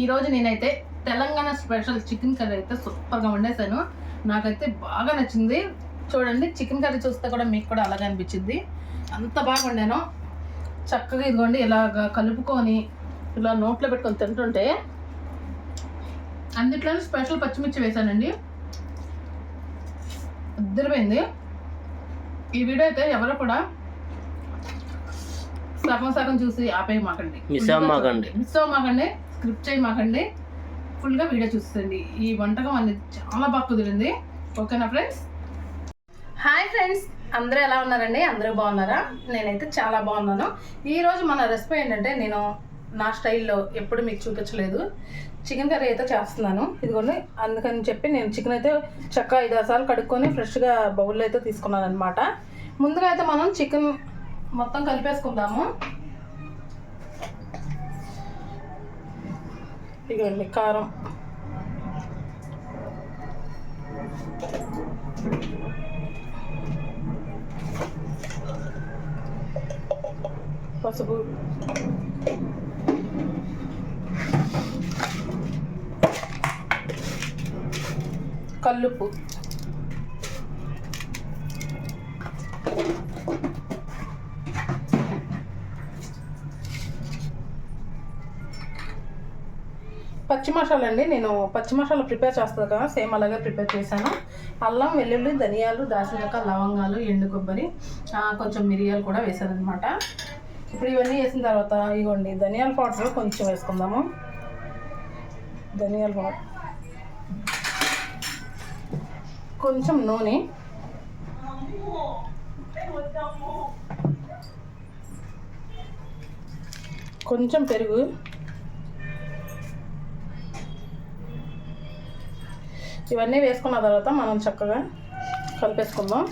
ఈరోజు నేనైతే Telangana special chicken curry అయితే సూపర్గా వండేసాను నాకైతే బాగా నచ్చింది. చూడండి చికెన్ కర్రీ చూస్తే కూడా మీకు కూడా అలాగే అనిపించింది. అంత బాగా వండాను. చక్కగా ఇదిగోండి ఇలాగ కలుపుకొని ఇలా నోట్లో పెట్టుకొని తింటుంటే అన్నిట్లోనూ స్పెషల్ పచ్చిమిర్చి వేసానండి అద్దరిపోయింది. ఈ వీడియో అయితే ఎవరు కూడా సగం సగం చూసి ఆపేయమాకండి. మిస్ అవ్వమాకండి. మిస్ అవ్వమాకండి. స్క్రిప్ట్ చేయమాకండి. ఫుల్గా వీడియో చూస్తుంది. ఈ వంటకం అనేది చాలా బాగా కుదిరింది. ఓకేనా ఫ్రెండ్స్? Hi friends. అందరూ ఎలా ఉన్నారండి? అందరూ బాగున్నారా? నేనైతే చాలా బాగున్నాను. ఈరోజు మన రెసిపీ ఏంటంటే నేను నా స్టైల్లో ఎప్పుడు మీకు చూపించలేదు. చికెన్ కర్రీ అయితే చేస్తున్నాను. ఇదిగోండి అందుకని చెప్పి నేను చికెన్ అయితే చక్క ఐదు ఆరు సార్లు కడుక్కొని ఫ్రెష్గా బౌల్లో అయితే తీసుకున్నాను అనమాట ముందుగా అయితే మనం చికెన్ మొత్తం కలిపేసుకుందాము. ఇదిగోండి కారం. పసుపు. కల్లుపు పచ్చి మసాలా అండి నేను పచ్చి మసాలా ప్రిపేర్ చేస్తాను కదా సేమ్ అలాగే ప్రిపేర్ చేశాను. అల్లం వెల్లుల్లి ధనియాలు దాల్చిన లవంగాలు ఎండు కొబ్బరి కొంచెం మిరియాలు కూడా వేసాను అనమాట ఇప్పుడు ఇవన్నీ వేసిన తర్వాత ఇగోండి ధనియాల పౌడర్ కొంచెం వేసుకుందాము. ధనియాల పౌడర్. కొంచెం నూనె. కొంచెం పెరుగు. ఇవన్నీ వేసుకున్న తర్వాత మనం చక్కగా కలిపేసుకుందాం.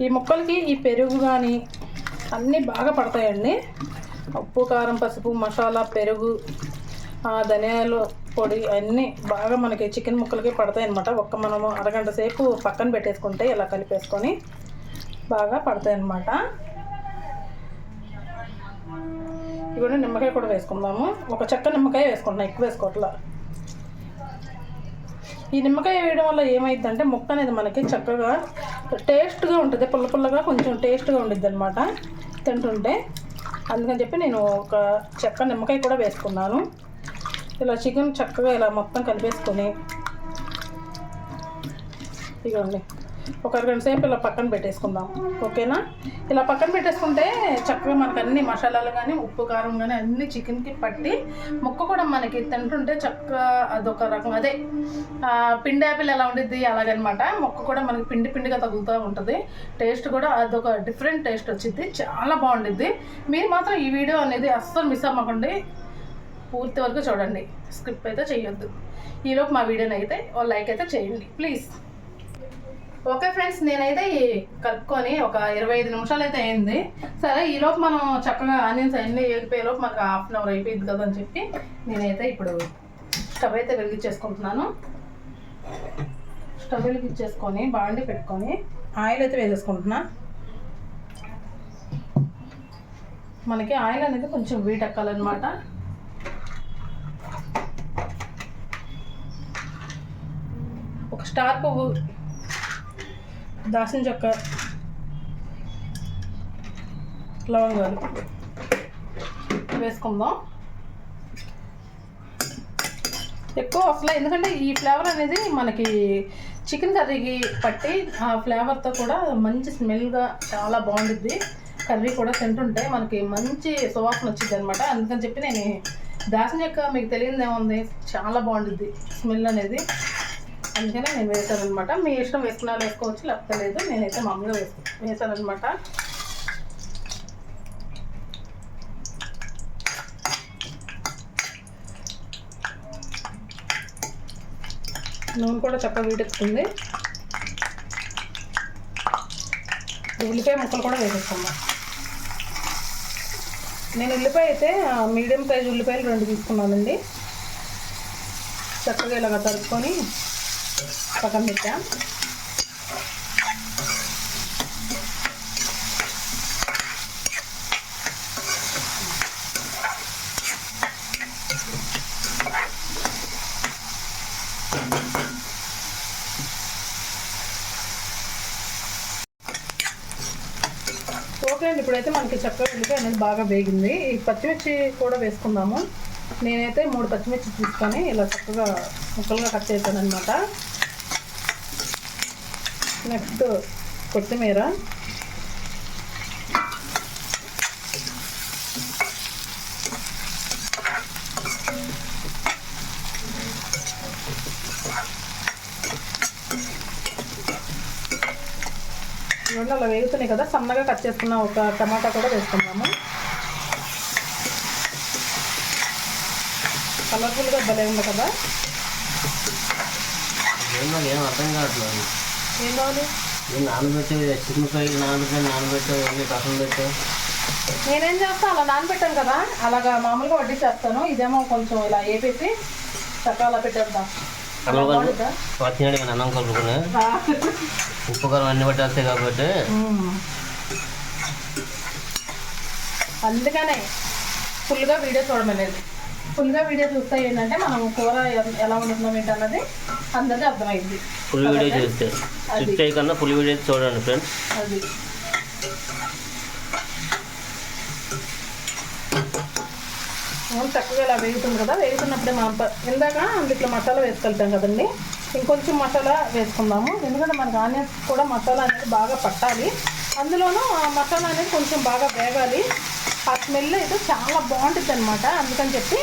ఈ ముక్కలకి ఈ పెరుగు కానీ అన్నీ బాగా పడతాయండి. ఉప్పు కారం పసుపు మసాలా పెరుగు ఆ, ధనియాలు పొడి అన్నీ బాగా మనకి చికెన్ ముక్కలకి పడతాయి అనమాట ఒక్క మనము అరగంట సేపు పక్కన పెట్టేసుకుంటే ఇలా కలిపేసుకొని బాగా పడతాయి అన్నమాట ఇవన్నీ నిమ్మకాయ కూడా వేసుకుందాము. ఒక చెక్క నిమ్మకాయ వేసుకుంటున్నాను ఎక్కువ వేసుకోవట్లా. ఈ నిమ్మకాయ వేయడం వల్ల ఏమైందంటే ముక్క అనేది మనకి చక్కగా టేస్ట్గా ఉంటుంది పుల్ల పుల్లగా కొంచెం టేస్ట్గా ఉండిద్ది అనమాట తింటుంటే. అందుకని చెప్పి నేను ఒక చెక్క నిమ్మకాయ కూడా వేసుకున్నాను. ఇలా చికెన్ చక్కగా ఇలా మొత్తం కలిపేసుకొని ఇదిగోండి ఒక అరగంట సేపు ఇలా పక్కన పెట్టేసుకుందాం. ఓకేనా? ఇలా పక్కన పెట్టేసుకుంటే చక్కగా మనకు అన్ని మసాలాలు కానీ ఉప్పు కారం కానీ అన్ని చికెన్కి పట్టి ముక్క కూడా మనకి తింటుంటే చక్కగా అదొక రకం అదే పిండి యాపిల్ ఎలా ఉండిద్ది అలాగనమాట. ముక్క కూడా మనకి పిండి పిండిగా తగులుతూ ఉంటుంది. టేస్ట్ కూడా అదొక డిఫరెంట్ టేస్ట్ వచ్చింది చాలా బాగుండిద్ది. మీరు మాత్రం ఈ వీడియో అనేది అస్సలు మిస్ అవ్వకండి. పూర్తి వరకు చూడండి. స్క్రిప్ట్ అయితే చేయొద్దు ఈలోపు మా వీడియోని అయితే లైక్ అయితే చేయండి. ప్లీజ్. ఓకే ఫ్రెండ్స్ నేనైతే కలుపుకొని ఒక ఇరవై ఐదు నిమిషాలు అయితే అయింది. సరే ఈలోపు మనం చక్కగా ఆనియన్స్ అన్నీ వేగిపోయేలోపు మనకు హాఫ్ అన్ అవర్ అయిపోయింది కదా అని చెప్పి నేనైతే ఇప్పుడు స్టవ్ అయితే వెలిగించేసుకుంటున్నాను. స్టవ్ వెలిగించేసుకొని బాండి పెట్టుకొని ఆయిల్ అయితే వేసేసుకుంటున్నా. మనకి ఆయిల్ అనేది కొంచెం వీట్ ఎక్కాలన్నమాట ఒక స్టార్ పువ్వు దాచిన చెక్క. లవంగాలు. వేసుకుందాం. ఎక్కువ అసలు ఎందుకంటే ఈ ఫ్లేవర్ అనేది మనకి చికెన్ కర్రీకి పట్టి ఆ ఫ్లేవర్తో కూడా మంచి స్మెల్గా చాలా బాగుంటుంది కర్రీ కూడా తింటుంటే మనకి మంచి సువాసన వచ్చింది అనమాట అందుకని చెప్పి నేను దాసిన చెక్క మీకు తెలియదు ఏముంది చాలా బాగుంటుంది స్మెల్ అనేది. అందుకనే నేను వేసాను అనమాట మీ ఇష్టం వేసుకున్నా వేసుకోవచ్చు లేకపోతే లేదు. నేనైతే మామూలుగా వేసు వేసాను అనమాట నూనె కూడా చక్కగా వీడెక్కుతుంది ఉల్లిపాయ ముక్కలు కూడా వేసేసుకుందాం నేను ఉల్లిపాయ అయితే మీడియం సైజ్ ఉల్లిపాయలు రెండు తీసుకున్నానండి. చక్కగా ఇలాగా తరుపుకొని పక్కన పెట్టా. అండి ఇప్పుడైతే మనకి చక్కగా ఉల్లిపాయ అనేది బాగా వేగింది. ఈ పచ్చిమిర్చి కూడా వేసుకుందాము. నేనైతే మూడు పచ్చిమిర్చి తీసుకొని ఇలా చక్కగా ముక్కలుగా కట్ చేశాను అనమాట నెక్స్ట్ కొత్తిమీర. రెండు అలా వేగుతున్నాయి కదా సన్నగా కట్ చేసుకున్న ఒక టమాటా కూడా వేసుకుందాము. కలర్ఫుల్గా భలే ఉంది కదా. ఏం అర్థం కావట్లేదు. అన్ని పక్కన నేనేం చేస్తా అలా నానబెట్టాను కదా. అలాగా మామూలుగా వడ్డీ చేస్తాను ఇదేమో కొంచెం ఇలా వేపేసి చక్కగా పెట్టేద్దాం. వచ్చినాడు అన్నం కలుపుకుని ఉప్పు కారం అన్ని పట్టేస్తాయి కాబట్టి. అందుకనే ఫుల్గా వీడియో చూడమనేది. ఫుల్గా వీడియో చూస్తే ఏంటంటే మనం కూర ఎలా వండుతున్నాం ఏంటన్నది అందరికీ అర్థమైంది. ఫుల్ వీడియో చూస్తే. స్విచ్ చేయకుండా ఫుల్ వీడియో చూడండి ఫ్రెండ్స్. అది. చక్కగా ఇలా వేగుతుంది కదా. వేగుతున్నప్పుడే మనం ఇందాక అందుట్లో మసాలా వేసుకెళ్తాం కదండి. ఇంకొంచెం మసాలా వేసుకుందాము. ఎందుకంటే మనకు ఆనియన్స్ కూడా మసాలా అనేది బాగా పట్టాలి. అందులోనూ ఆ మసాలా అనేది కొంచెం బాగా వేగాలి. ఆ స్మెల్ అయితే చాలా బాగుంటుంది అనమాట అందుకని చెప్పి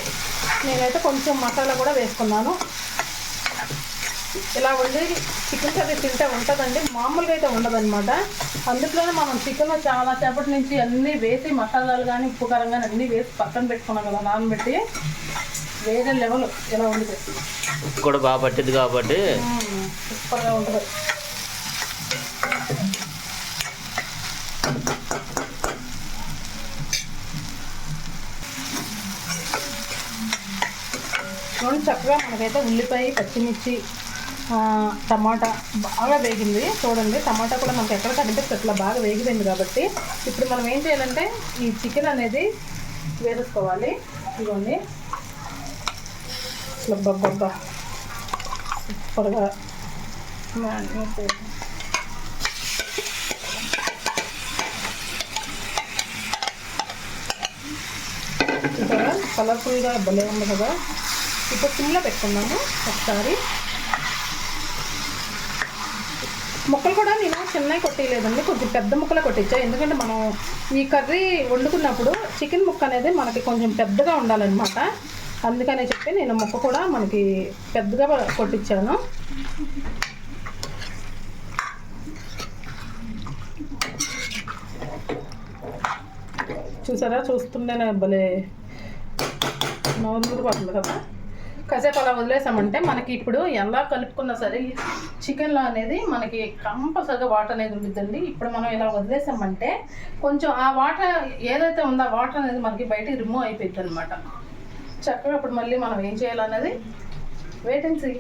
నేనైతే కొంచెం మసాలా కూడా వేసుకున్నాను. ఇలా వండి చికెన్ కర్రీ తింటే ఉంటుందండి. మామూలుగా అయితే ఉండదన్నమాట. అందులోనే మనం చికెన్ చాలా సేపటి నుంచి అన్నీ వేసి మసాలాలు కానీ ఉప్పు కారం కానీ అన్నీ వేసి పక్కన పెట్టుకున్నాం కదా నానబెట్టి వేరే లెవెల్ ఇలా వండితే ఉప్పు కూడా బాగా పట్టింది కాబట్టి. సూపర్గా ఉంటుంది. చక్కగా మనకైతే ఉల్లిపాయ పచ్చిమిర్చి టమాటా బాగా వేగింది. చూడండి టమాటా కూడా మనకి ఎక్కడ కనిపిస్తే అట్లా బాగా వేగిపోయింది కాబట్టి ఇప్పుడు మనం ఏం చేయాలంటే ఈ చికెన్ అనేది వేసుకోవాలి ఇదిగోండి. ఇట్లా బబ్బబ్బా సూపర్గా చూసారా కలర్ఫుల్గా భలే ఉంది కదా. ఇప్పుడు సిమ్లో పెట్టుకున్నాము ఒకసారి. ముక్కలు కూడా నేను చిన్నవి కొట్టేయలేదండి కొంచెం పెద్ద ముక్కలే కొట్టించా. ఎందుకంటే మనం ఈ కర్రీ వండుకున్నప్పుడు చికెన్ ముక్క అనేది మనకి కొంచెం పెద్దగా ఉండాలన్నమాట. అందుకనే చెప్పి నేను ముక్క కూడా మనకి పెద్దగా కొట్టించాను. చూసారా? చూస్తుంటేనే భలే నవ్వు పడుతుంది కదా. కాసేపు అలా వదిలేసామంటే మనకి ఇప్పుడు ఎలా కలుపుకున్నా సరే చికెన్లో అనేది మనకి కంపల్సరిగా వాటర్ అనేది ఉంటుందండి ఇప్పుడు మనం ఇలా వదిలేసామంటే కొంచెం ఆ వాటర్ ఏదైతే ఉందో ఆ వాటర్ అనేది మనకి బయటికి రిమూవ్ అయిపోయింది అనమాట చక్కగా ఇప్పుడు మళ్ళీ మనం ఏం చేయాలన్నది? వెయిట్ అండ్ సీ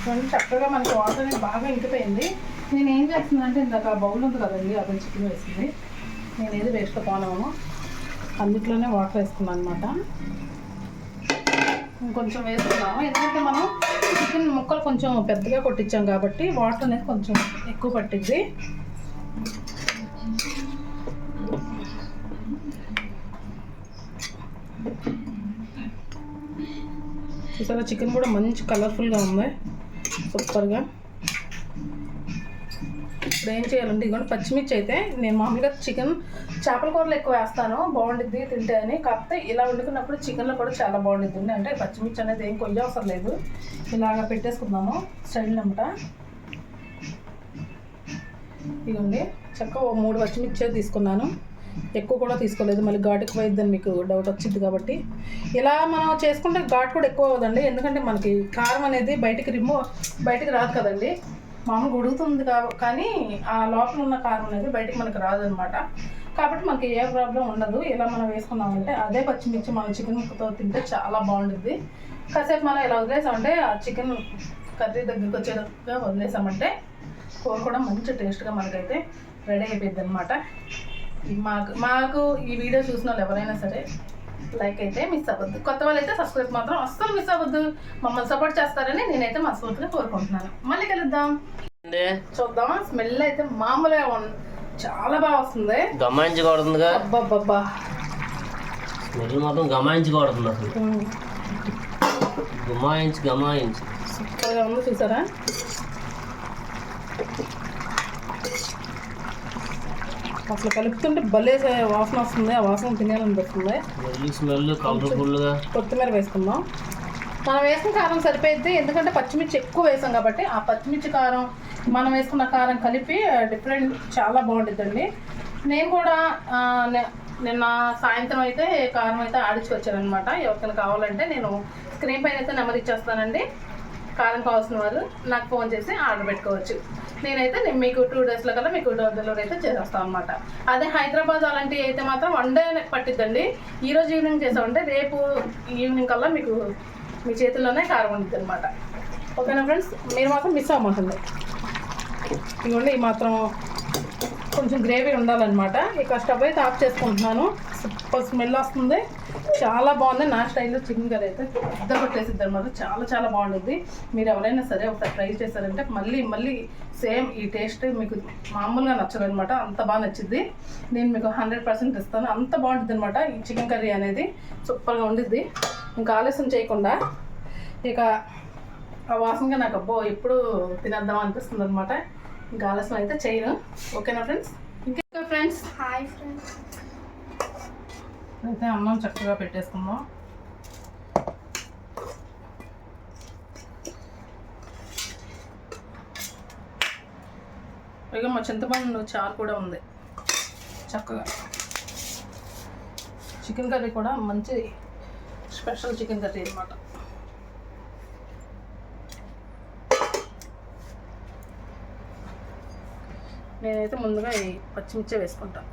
చూడండి చక్కగా మనకి వాటర్ అనేది బాగా ఇంకిపోయింది. నేను ఏం చేస్తున్నాను అంటే ఇందాక బౌల్ ఉంది కదండి అక్కడ చికెన్ వేసింది. నేను ఏది వేస్ట్ పోనాము అన్నిట్లోనే వాటర్ వేసుకున్నాను అనమాట ఇంకొంచెం వేసుకున్నాము ఎందుకంటే మనం చికెన్ ముక్కలు కొంచెం పెద్దగా కొట్టించాం కాబట్టి వాటర్ అనేది కొంచెం ఎక్కువ పట్టింది చూసారా? చికెన్ కూడా మంచి కలర్ఫుల్గా ఉంది. సూపర్గా. ఇప్పుడు ఏం చేయాలంటే ఇదిగోండి పచ్చిమిర్చి అయితే నేను మామూలుగా చికెన్ చేపల కూరలు ఎక్కువ వేస్తాను. బాగుండిద్ది తింటే అని. కాకపోతే ఇలా వండుకున్నప్పుడు చికెన్లో కూడా చాలా బాగుండిద్ది అంటే పచ్చిమిర్చి అనేది ఏం కొయ్య అవసరం లేదు. ఇలాగ పెట్టేసుకుందాము స్టైల్ అనమాట ఇదిగోండి చక్క ఓ మూడు పచ్చిమిర్చి తీసుకున్నాను. ఎక్కువ కూడా తీసుకోలేదు. మళ్ళీ ఘాటు ఎక్కువ అయిద్దని మీకు డౌట్ వచ్చింది కాబట్టి. ఇలా మనం చేసుకుంటే ఘాటు కూడా ఎక్కువ అవ్వదండి. ఎందుకంటే మనకి కారం అనేది బయటికి రిమూవ్ బయటికి రాదు కదండి. మామూలుగా ఉడుకుతుంది కా- కానీ ఆ లోపల ఉన్న కారం అనేది బయటకు మనకి రాదనమాట. కాబట్టి మనకి ఏ ప్రాబ్లం ఉండదు. ఇలా మనం వేసుకున్నామంటే అదే పచ్చిమిర్చి మనం చికెన్ ముక్కతో తింటే చాలా బాగుంటుంది కాసేపు మనం ఇలా వదిలేసామంటే ఆ చికెన్ కర్రీ దగ్గరికి వచ్చేటట్టుగా వదిలేసామంటే కూర కూడా మంచి టేస్ట్గా మనకైతే రెడీ అయిపోయింది అనమాట మాకు మాకు ఈ వీడియో చూసిన వాళ్ళు ఎవరైనా సరే లైక్ అయితే మిస్ అవ్వద్దు. కొత్త వాళ్ళు అయితే సబ్స్క్రైబ్ మాత్రం అస్సలు మిస్ అవ్వద్దు. మమ్మల్ని సపోర్ట్ చేస్తారని నేనైతే మనస్ఫూర్తిగా కోరుకుంటున్నాను. మళ్ళీ కలుద్దాం. ఏంది? చూద్దామా? స్మెల్ అయితే మామూలుగా చాలా బాగా వస్తుంది. అబ్బబ్బబ్బా. స్మెల్ మాత్రం గమాయించి కొడుతుంది అసలు గమాయించి గమాయించి సూపర్గా ఉంది చూసారా? అసలు కలుపుతుంటే భలే వాసన వస్తుంది ఆ వాసన స్మెల్ కలర్ఫుల్గా. కొత్తిమీర వేసుకుందాం. మనం వేసిన కారం సరిపోయింది ఎందుకంటే పచ్చిమిర్చి ఎక్కువ వేసాం కాబట్టి ఆ పచ్చిమిర్చి కారం మనం వేసుకున్న కారం కలిపి డిఫరెంట్ చాలా బాగుంటుందండి నేను కూడా నిన్న సాయంత్రం అయితే కారం అయితే ఆడించుకొచ్చానమాట ఎవరికైనా కావాలంటే నేను స్క్రీన్ పైన అయితే నెంబర్ ఇచ్చేస్తానండి. కారం కావాల్సిన వారు నాకు ఫోన్ చేసి ఆర్డర్ పెట్టుకోవచ్చు. నేనైతే నేను మీకు టూ డేస్లో కల్లా మీకు డోర్ డెలివరీ అయితే చేసేస్తాను అనమాట అదే హైదరాబాద్ అలాంటివి అయితే మాత్రం వన్ డే పట్టిద్దండి. ఈ రోజు ఈవినింగ్ చేసామంటే రేపు ఈవినింగ్ కల్లా మీకు మీ చేతుల్లోనే కారం ఉంటుంది అనమాట ఓకేనా ఫ్రెండ్స్ మీరు మాత్రం మిస్ అవ్వమంటుంది ఇదిగోండి ఈ మాత్రం కొంచెం గ్రేవీ ఉండాలన్నమాట. ఇక స్టవ్ అయితే ఆఫ్ చేసుకుంటున్నాను. సూపర్ స్మెల్ వస్తుంది. చాలా బాగుంది. నా స్టైల్లో చికెన్ కర్రీ అయితే పెద్ద కొట్టేసిద్ది అనమాట చాలా చాలా బాగుంటుంది మీరు ఎవరైనా సరే ఒకసారి ట్రై చేశారంటే మళ్ళీ మళ్ళీ సేమ్ ఈ టేస్ట్ మీకు మామూలుగా నచ్చదు అనమాట అంత బాగా నచ్చింది నేను మీకు హండ్రెడ్ పర్సెంట్ ఇస్తాను. అంత బాగుంటుంది అనమాట ఈ చికెన్ కర్రీ అనేది. సూపర్గా ఉండిద్ది. ఇంకా ఆలస్యం చేయకుండా ఇక ఆ వాసనగా నాకు అబ్బో ఎప్పుడు తినేద్దాం అనిపిస్తుంది అనమాట ఇంకా ఆలస్యం అయితే చేయను. ఓకేనా ఫ్రెండ్స్? ఇంకా ఫ్రెండ్స్? Hi friends. అయితే అన్నం చక్కగా పెట్టేసుకుందాం. పైగా మా చింతపండు చారు కూడా ఉంది. చక్కగా. చికెన్ కర్రీ కూడా మంచి స్పెషల్ చికెన్ కర్రీ అనమాట నేనైతే ముందుగా ఈ పచ్చిమిర్చి వేసుకుంటాను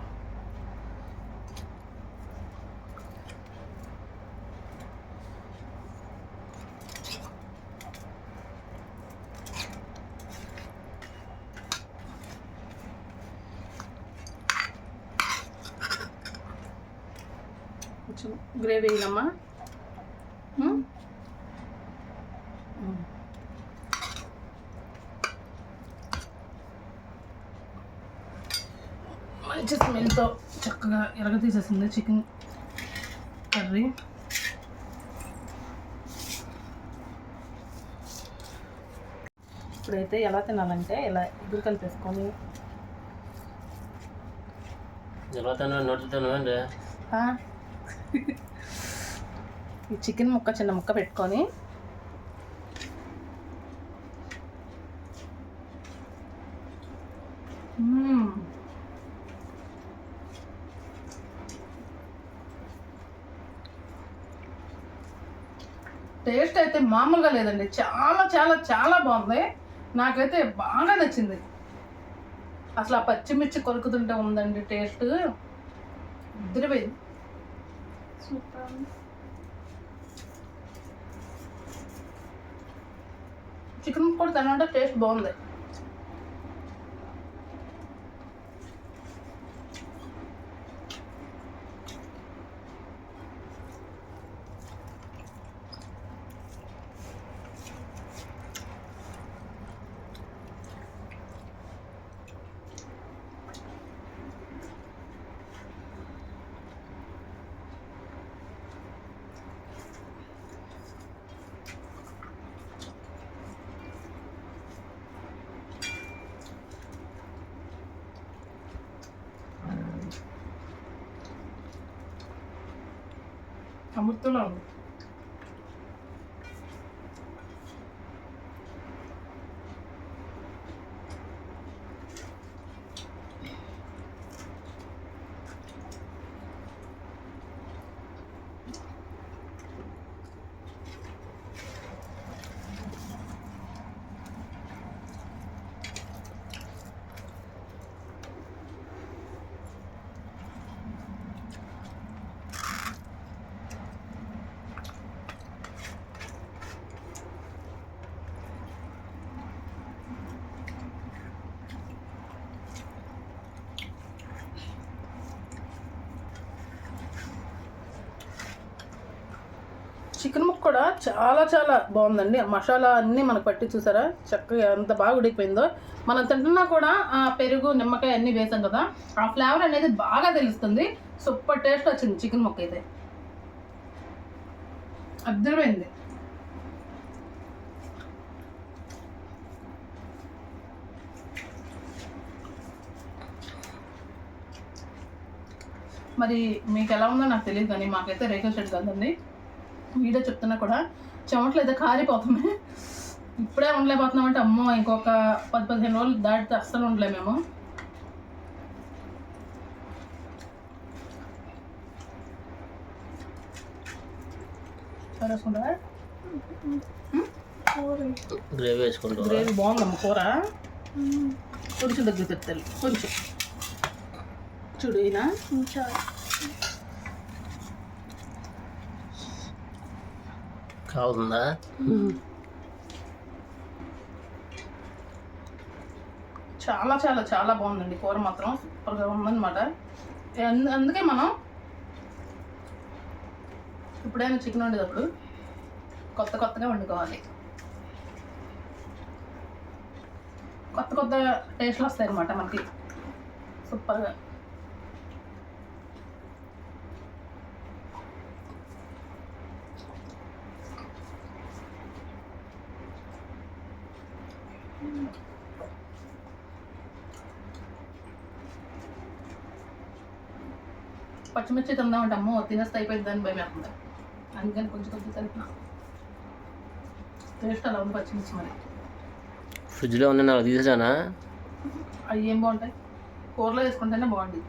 కొంచెం గ్రేవీ? ఉమ్. మంచి స్మెల్తో చక్కగా ఎరగ తీసేసింది చికెన్ కర్రీ ఇప్పుడైతే ఎలా తినాలంటే ఇలా ఎగురు కలిపేసుకొని ఎలా తిన్నాను నోట్లు తిన్నానండి ఆ, ఈ చికెన్ ముక్క చిన్న ముక్క పెట్టుకొని. టేస్ట్ అయితే మామూలుగా లేదండి. చాలా చాలా చాలా బాగుంది. నాకైతే బాగా నచ్చింది. అసలు ఆ పచ్చిమిర్చి కొరుకుతుంటే ఉందండి టేస్ట్. ఇద్దరిపోయింది సూపర్ చికెన్ కూడా తినంటే టేస్ట్ బాగుంది. అమృతంలో చికెన్ ముక్క కూడా చాలా చాలా బాగుందండి. ఆ మసాలా అన్నీ మనకు పట్టి చూసారా? చక్కగా ఎంత బాగా ఉడికిపోయిందో. మనం తింటున్నా కూడా ఆ పెరుగు నిమ్మకాయ అన్నీ వేసాం కదా ఆ ఫ్లేవర్ అనేది బాగా తెలుస్తుంది. సూపర్ టేస్ట్ వచ్చింది చికెన్ ముక్క అయితే. అద్భుతమైంది మరి మీకు ఎలా ఉందో నాకు తెలియదు కానీ మాకైతే రేఖ షెడ్ కదండి. వీడియో చెప్తున్నా కూడా చెమటలు అయితే కారిపోతున్నాయి. ఇప్పుడే ఉండలేకపోతున్నాం అంటే అమ్మో ఇంకొక పది పదిహేను రోజులు దాటితే అస్సలు ఉండలేము మేము. గ్రేవీ గ్రేవీ బాగుందమ్మ కూర. కొంచెం దగ్గర పెట్టాలి. కొంచెం. చూడు ఈయన. కావుతుందా చాలా చాలా చాలా బాగుందండి. కూర మాత్రం సూపర్గా ఉందన్నమాట. అందుకే మనం ఇప్పుడైనా చికెన్ వండేటప్పుడు కొత్త కొత్తగా వండుకోవాలి. కొత్త కొత్త టేస్ట్లు వస్తాయి అనమాట మనకి. సూపర్గా. పచ్చిమిర్చి తిందామంటే అమ్మో తినేస్తే అయిపోయింది దాన్ని భయం వేస్తుంది అందుకని కొంచెం కొంచెం కలిపిన టేస్ట్ అలా ఉంది పచ్చిమిర్చి మరి. ఫ్రిడ్జ్లో ఉన్న నాకు తీసేసానా? అవి ఏం బాగుంటాయి? కూరలో వేసుకుంటేనే బాగుంటుంది.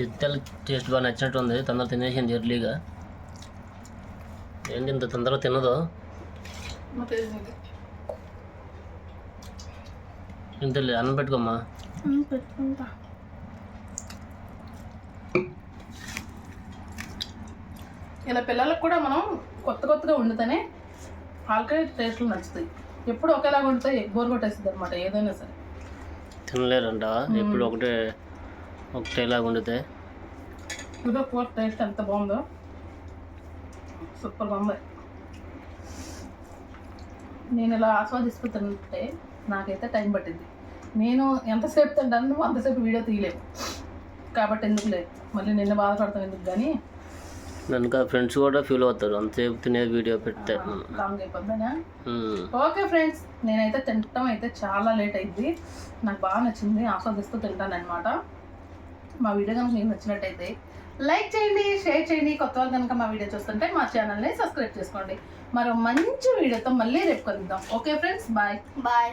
చిత్తల టేస్ట్ బాగా నచ్చినట్టు ఉంది. తొందర తినేసింది ఎర్లీగా ఏంటి ఇంత తొందరగా తినదు? ఇంత అన్నం పెట్టుకోమ్మా. ఇలా పిల్లలకు కూడా మనం కొత్త కొత్తగా వండితేనే ఆల్కలే టేస్ట్లు నచ్చుతాయి. ఎప్పుడు ఒకేలాగా ఉంటాయి బోర్ కొట్టేస్తుంది అనమాట ఏదైనా సరే. తినలేరంట. ఎప్పుడు ఒకటే ఒకటేలాగా వండితే ఇదో కూర టేస్ట్ ఎంత బాగుందో. సూపర్గా ఉంది. నేను ఇలా ఆస్వాదిస్తూ తింటే నాకైతే టైం పట్టింది. నేను ఎంతసేపు తింటాను అంతసేపు వీడియో తీయలేవు కాబట్టి ఎందుకు లేదు మళ్ళీ నిన్న బాధపడతాను ఎందుకు కానీ నన్ను ఫ్రెండ్స్ కూడా ఫీల్ అవుతారు. అంతసేపు తినే వీడియో పెడితే. ఓకే ఫ్రెండ్స్ నేనైతే తినటం అయితే చాలా లేట్ అయింది నాకు బాగా నచ్చింది. ఆస్వాదిస్తూ తింటాను అనమాట మా వీడియో కనుక మీకు నచ్చినట్టయితే లైక్ చేయండి షేర్ చేయండి. కొత్త వాళ్ళు కనుక మా వీడియో చూస్తుంటే మా ఛానల్ని సబ్స్క్రైబ్ చేసుకోండి. మరో మంచి వీడియోతో మళ్ళీ రేపు కలుద్దాం. Okay friends bye. బాయ్.